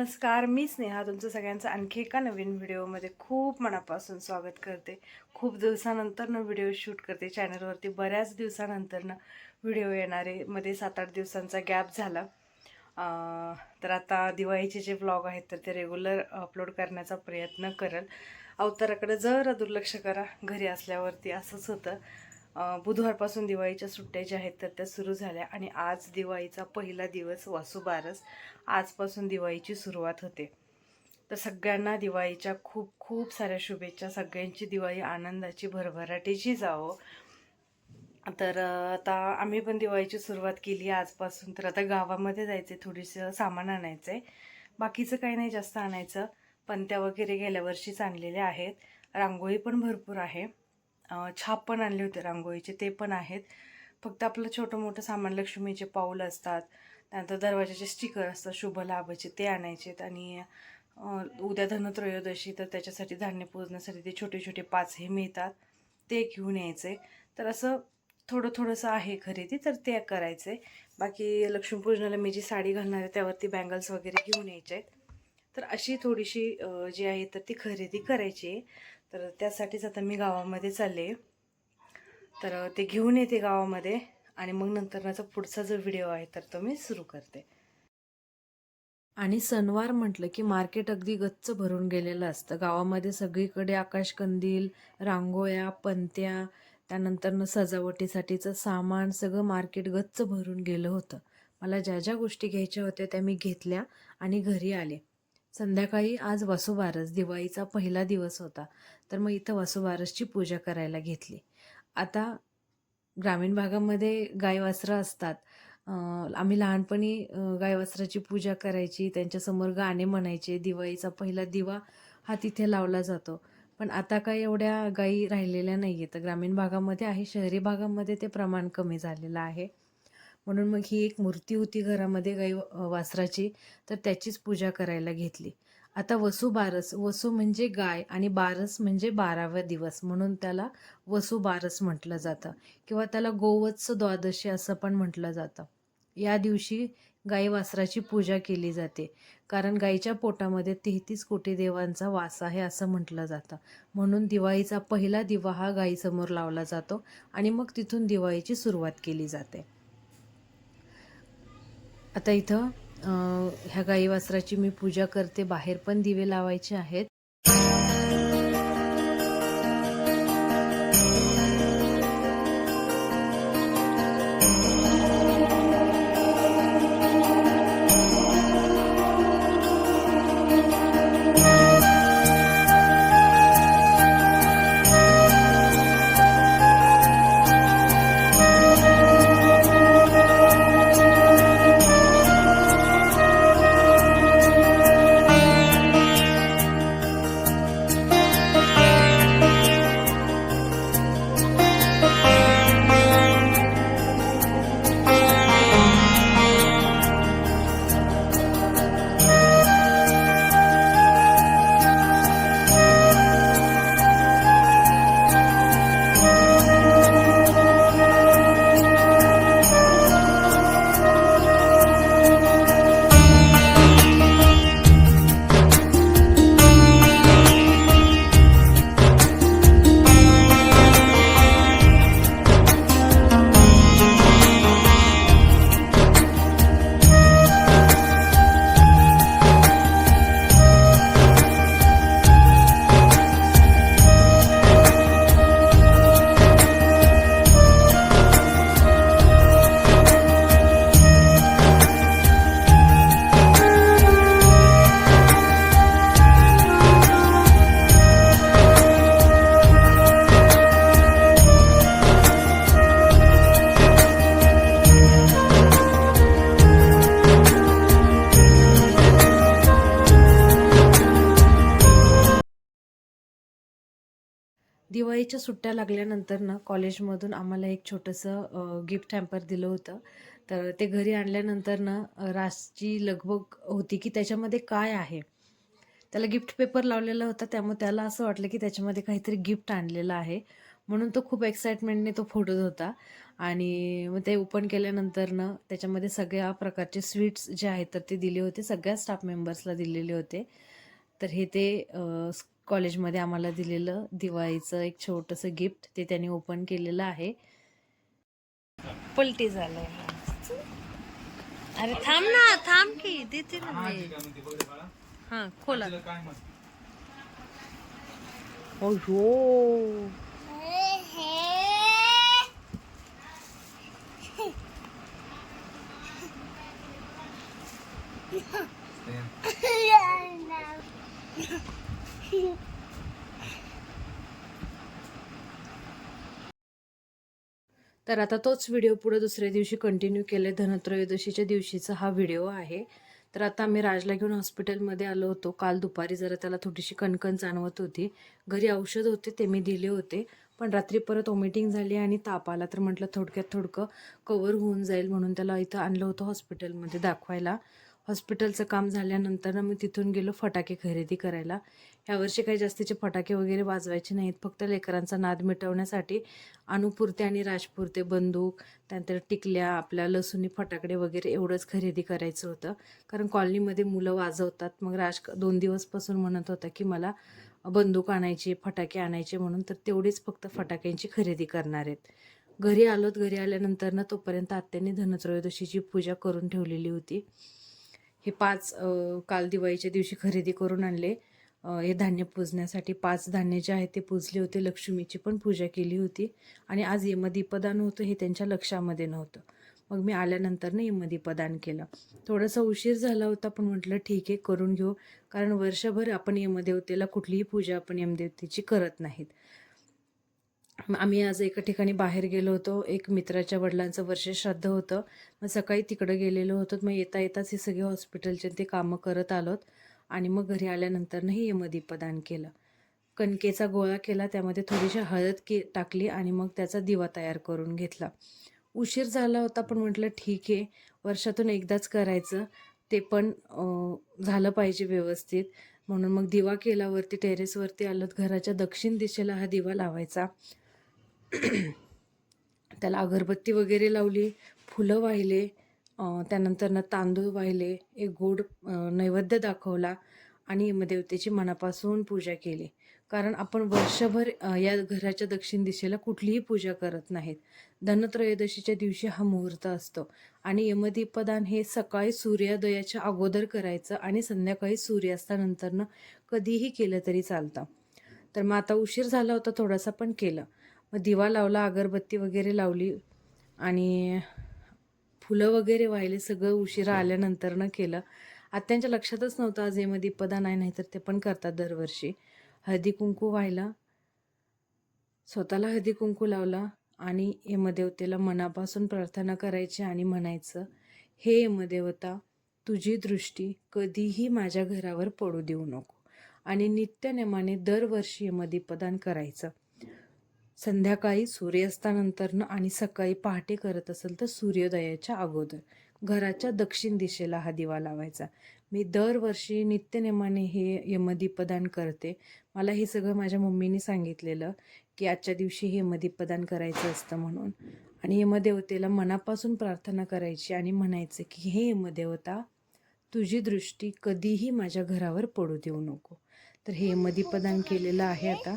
नमस्कार मी स्नेहा तुमचं सगळ्यांचं आणखी एका नवीन व्हिडिओमध्ये खूप मनापासून स्वागत करते. खूप दिवसानंतरनं व्हिडिओ शूट करते. चॅनलवरती बऱ्याच दिवसानंतरनं व्हिडिओ येणारे मध्ये सात आठ दिवसांचा गॅप झाला. तर आता दिवाळीचे जे ब्लॉग आहेत तर ते रेग्युलर अपलोड करण्याचा प्रयत्न करल. अवताराकडे जरा दुर्लक्ष करा. घरी असल्यावरती असंच होतं. बुधवारपासून दिवाळीच्या सुट्ट्या ज्या आहेत तर त्या सुरू झाल्या आणि आज दिवाळीचा पहिला दिवस वासुबारस. आजपासून दिवाळीची सुरुवात होते. तर सगळ्यांना दिवाळीच्या खूप खूप साऱ्या शुभेच्छा. सगळ्यांची दिवाळी आनंदाची भरभराटीची जावो. तर आता आम्ही पण दिवाळीची सुरुवात केली आजपासून. तर आता गावामध्ये जायचं आहे थोडीसं सामान आणायचं आहे बाकीचं काही नाही जास्त आणायचं. पंत्या वगैरे गेल्या वर्षीच आणलेल्या आहेत. रांगोळी पण भरपूर आहे. छाप पण आणले होते रांगोळीचे ते पण आहेत. फक्त आपलं छोटं मोठं सामान लक्ष्मीचे पाऊल असतात. त्यानंतर दरवाजाचे स्टिकर असतात शुभ लाभाचे ते आणायचेत. आणि उद्या धनत्रयोदशी तर त्याच्यासाठी धान्य पूजण्यासाठी ते छोटे छोटे पाच हे मिळतात. ते घेऊन यायचे. तर असं थोडं थोडंसं आहे खरेदी तर ते करायचे. बाकी लक्ष्मीपूजनाला मी जी साडी घालणार आहे त्यावरती बँगल्स वगैरे घेऊन यायचे आहेत. तर अशी थोडीशी जी आहे तर ती खरेदी करायची आहे. तर त्यासाठीच आता मी गावामध्ये चालले. तर ते घेऊन येते गावामध्ये आणि मग नंतरचा पुढचा जो व्हिडिओ आहे तर तो मी सुरू करते. आणि सणवार म्हटलं की मार्केट अगदी गच्च भरून गेलेलं असतं. गावामध्ये सगळीकडे आकाशकंदील रांगोळ्या पंत्या त्यानंतरनं सजावटीसाठीचं सामान सगळं मार्केट गच्च भरून गेलं होतं. मला ज्या ज्या गोष्टी घ्यायच्या होत्या त्या मी घेतल्या आणि घरी आले. संध्याकाळी आज वसुबारस दिवाळीचा पहिला दिवस होता तर मग इथं वसुबारसची पूजा करायला घेतली. आता ग्रामीण भागामध्ये गायवासरं असतात. आम्ही लहानपणी गायवासराची पूजा करायची त्यांच्यासमोर गाणे म्हणायचे दिवाळीचा पहिला दिवा हा तिथे लावला जातो. पण आता काय एवढ्या गायी राहिलेल्या नाही आहेत ग्रामीण भागामध्ये आहे शहरी भागामध्ये ते प्रमाण कमी झालेलं आहे. म्हणून मग ही एक मूर्ती होती घरामध्ये गाई वासराची. तर त्याचीच पूजा करायला घेतली. आता वसू बारस वसू म्हणजे गाय आणि बारस म्हणजे बारावा दिवस म्हणून त्याला वसू बारस म्हटलं जातं. किंवा त्याला गोवत्स द्वादशी असं पण म्हटलं जातं. या दिवशी गाई वासराची पूजा केली जाते. कारण गाईच्या पोटामध्ये तेहतीस कोटी देवांचा वास आहे असं म्हटलं जातं. म्हणून दिवाळीचा पहिला दिवा हा गाईसमोर लावला जातो आणि मग तिथून दिवाळीची सुरुवात केली जाते. आता इथं ह्या गाई वासराची मी पूजा करते. बाहेर पण दिवे लावायचे आहेत. दिवाळीच्या सुट्ट्या लागल्यानंतर ना कॉलेजमधून आम्हाला एक छोटंसं गिफ्ट हॅम्पर दिलं होतं. तर ते घरी आणल्यानंतर ना रासची लगबग होती की त्याच्यामध्ये काय आहे? त्याला गिफ्ट पेपर लावलेला होता त्यामुळे त्याला असं वाटलं की त्याच्यामध्ये काहीतरी गिफ्ट आणलेलं आहे. म्हणून तो खूप एक्साइटमेंटने तो फोडत होता. आणि मग ते ओपन केल्यानंतर ना त्याच्यामध्ये सगळ्या प्रकारचे स्वीट्स जे आहेत तर ते दिले होते. सगळ्या स्टाफ मेंबर्सला दिलेले होते. तर हे ते कॉलेजमध्ये आम्हाला दिलेलं दिवाळीचं एक छोटंसं गिफ्ट ते त्यांनी ओपन केलेलं आहे. पलटी झालंय. अरे थांब ना थांब की देते ना हा खोला. अयो तर आता तोच व्हिडिओ पुढे दुसऱ्या दिवशी कंटिन्यू केले धनत्रयोदशीच्या दिवशीचा हा व्हिडिओ आहे. तर आता आम्ही राजला घेऊन हॉस्पिटलमध्ये आलो होतो. काल दुपारी जरा त्याला थोडीशी कणकण जाणवत होती. घरी औषध होते ते मी दिले होते. पण रात्री परत ओमिटिंग झाली आणि ताप आला. तर म्हटलं थोडक्यात थोडकं कवर होऊन जाईल म्हणून त्याला इथं आणलं होतं हॉस्पिटलमध्ये दाखवायला. हॉस्पिटलचं काम झाल्यानंतर मी तिथून गेलो फटाके खरेदी करायला. यावर्षी काही जास्तीचे फटाके वगैरे वाजवायचे नाहीत. फक्त लेकरांचा नाद मिटवण्यासाठी अनुपुरते आणि राजपुरते बंदूक त्यानंतर टिकल्या आपल्या लसूणी फटाकडे वगैरे एवढंच खरेदी करायचं होतं. कारण कॉलनीमध्ये मुलं वाजवतात. मग राज दोन दिवसपासून म्हणत होता की मला बंदूक आणायची फटाके आणायचे म्हणून तर तेवढीच फक्त फटाक्यांची खरेदी करणार आहेत. घरी आलोत. घरी आल्यानंतर ना तोपर्यंत आत्याने धनत्रयोदशीची पूजा करून ठेवलेली होती. हे पाच काल दिवाळीच्या दिवशी खरेदी करून आणले. हे धान्य पूजण्यासाठी पाच धान्य जे आहे ते पूजले होते. लक्ष्मीची पण पूजा केली होती. आणि आज यमदीपदान होतं हे त्यांच्या लक्षामध्ये नव्हतं. मग मी आल्यानंतरनं यमदीपदान केलं. थोडासा उशीर झाला होता पण म्हटलं ठीक आहे करून घेऊ. कारण वर्षभर आपण यमदेवतेला कुठलीही पूजा आपण यमदेवतेची करत नाहीत. मग आम्ही आज एका ठिकाणी बाहेर गेलो होतो. एक मित्राच्या वडिलांचं वर्ष श्राद्ध होतं. मग सकाळी तिकडं गेलेलो होतो. मग येता येताच हे सगळे हॉस्पिटलचे ते कामं करत आलोत. आणि मग घरी आल्यानंतरही यमदीपदान केलं. कणकेचा गोळा केला त्यामध्ये थोडीशी हळद के टाकली आणि मग त्याचा दिवा तयार करून घेतला. उशीर झाला होता पण म्हटलं ठीक आहे वर्षातून एकदाच करायचं. ते पण झालं पाहिजे व्यवस्थित. म्हणून मग दिवा केला वरती टेरेसवरती आलं घराच्या दक्षिण दिशेला हा दिवा लावायचा. त्याला अगरबत्ती वगैरे लावली फुलं वाहिले त्यानंतरनं तांदूळ वाहिले एक गोड नैवेद्य दाखवला आणि यमदेवतेची मनापासून पूजा केली. कारण आपण वर्षभर या घराच्या दक्षिण दिशेला कुठलीही पूजा करत नाहीत. धनत्रयोदशीच्या दिवशी हा मुहूर्त असतो आणि यमदीपदान हे सकाळी सूर्योदयाच्या अगोदर करायचं आणि संध्याकाळी सूर्यास्तानंतरनं कधीही केलं तरी चालतं. तर मग आता उशीर झाला होता थोडासा पण केलं. मग दिवा लावला अगरबत्ती वगैरे लावली आणि फुलं वगैरे वाहिले सगळं उशिरा आल्यानंतरनं केलं. आत्यांच्या लक्षातच नव्हतं आज हेमध्ये पदा नाही नाही तर ते पण करतात दरवर्षी. हळदी कुंकू व्हायला स्वतःला हळदी कुंकू लावला आणि यमदेवतेला मनापासून प्रार्थना करायची आणि म्हणायचं हे यमदेवता तुझी दृष्टी कधीही माझ्या घरावर पडू देऊ नको. आणि नित्यनेमाने दरवर्षी यमदीपदान करायचं. संध्याकाळी सूर्यास्तानंतरनं आणि सकाळी पहाटे करत असेल तर सूर्योदयाच्या अगोदर. घराच्या दक्षिण दिशेला हा दिवा लावायचा. मी दरवर्षी नित्यनेमाने हे यमदीपदान करते. मला हे सगळं माझ्या मम्मीने सांगितलेलं की आजच्या दिवशी हे यमदीपदान करायचं असतं म्हणून. आणि यमदेवतेला मनापासून प्रार्थना करायची आणि म्हणायचं की हे यमदेवता तुझी दृष्टी कधीही माझ्या घरावर पडू देऊ नको. तर हे यमदीपदान केलेलं आहे आता.